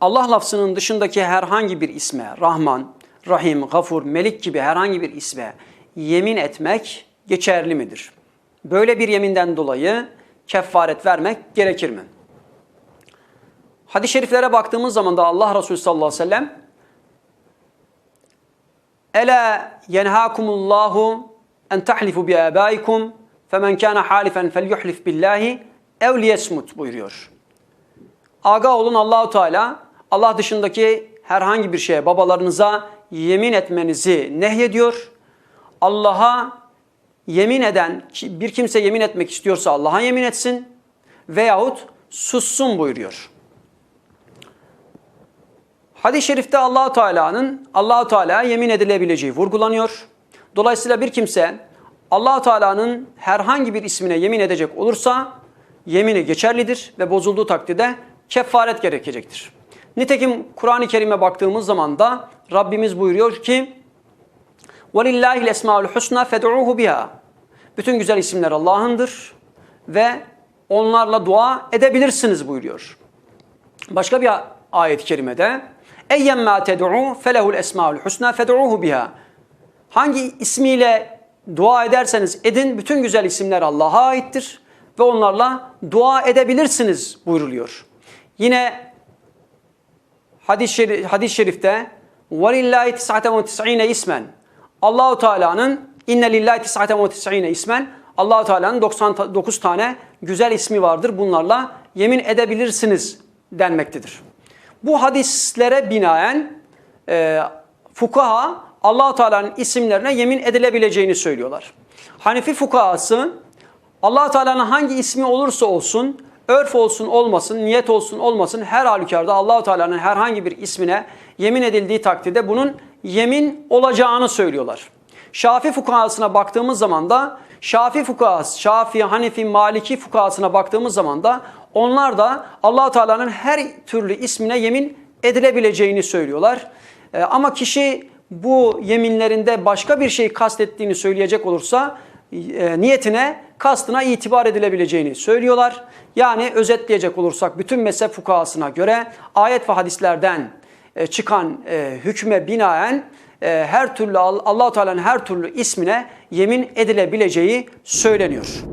Allah lafzının dışındaki herhangi bir isme, Rahman, Rahim, Gafur, Melik gibi herhangi bir isme yemin etmek geçerli midir? Böyle bir yeminden dolayı kefaret vermek gerekir mi? Hadis-i şeriflere baktığımız zaman da Allah Resulü sallallahu aleyhi ve sellem Ela yenhakumullahu en tahlifu bi abaikum femen kana halifen felyuhlif billahi ev liyesmut buyuruyor. Aga olun Allahu Teala Allah dışındaki herhangi bir şeye babalarınıza yemin etmenizi nehyediyor. Allah'a yemin eden bir kimse yemin etmek istiyorsa Allah'a yemin etsin veyahut sussun buyuruyor. Hadis-i şerifte Allahu Teala'nın Allahu Teala yemin edilebileceği vurgulanıyor. Dolayısıyla bir kimse Allahu Teala'nın herhangi bir ismine yemin edecek olursa yemini geçerlidir ve bozulduğu takdirde kefaret gerekecektir. Nitekim Kur'an-ı Kerim'e baktığımız zaman da Rabbimiz buyuruyor ki وَلِلَّهِ الْاَسْمَاءُ الْحُسْنَى فَدْعُوهُ بِهَا Bütün güzel isimler Allah'ındır ve onlarla dua edebilirsiniz buyuruyor. Başka bir ayet-i kerimede اَيَّمَّا تَدْعُوا فَلَهُ الْاَسْمَاءُ الْحُسْنَى فَدْعُوهُ بِهَا Hangi ismiyle dua ederseniz edin bütün güzel isimler Allah'a aittir ve onlarla dua edebilirsiniz buyruluyor. Yine hadis-i şerif, hadis şerifte وَلِلَّهِ تِسْعَةً وَتِسْعِينَ ismen Allahu Teala'nın inne lillahi tis'aten ve tis'ine ismen Allahu Teala'nın 99 tane güzel ismi vardır. Bunlarla yemin edebilirsiniz denmektedir. Bu hadislere binaen e, fukaha Allahu Teala'nın isimlerine yemin edilebileceğini söylüyorlar. Hanefi fukahası Allahu Teala'nın hangi ismi olursa olsun, örf olsun olmasın, niyet olsun olmasın her halükarda Allahu Teala'nın herhangi bir ismine yemin edildiği takdirde bunun yemin olacağını söylüyorlar. Şafi fukahasına baktığımız zaman da Şafi fukahası, Şafi, Hanefi, Maliki fukahasına baktığımız zaman da onlar da Allahu Teala'nın her türlü ismine yemin edilebileceğini söylüyorlar. Ee, ama kişi bu yeminlerinde başka bir şey kastettiğini söyleyecek olursa e, niyetine, kastına itibar edilebileceğini söylüyorlar. Yani özetleyecek olursak bütün mezhep fukahasına göre ayet ve hadislerden e, çıkan e, hükme binaen e, her türlü Allah Teala'nın her türlü ismine yemin edilebileceği söyleniyor.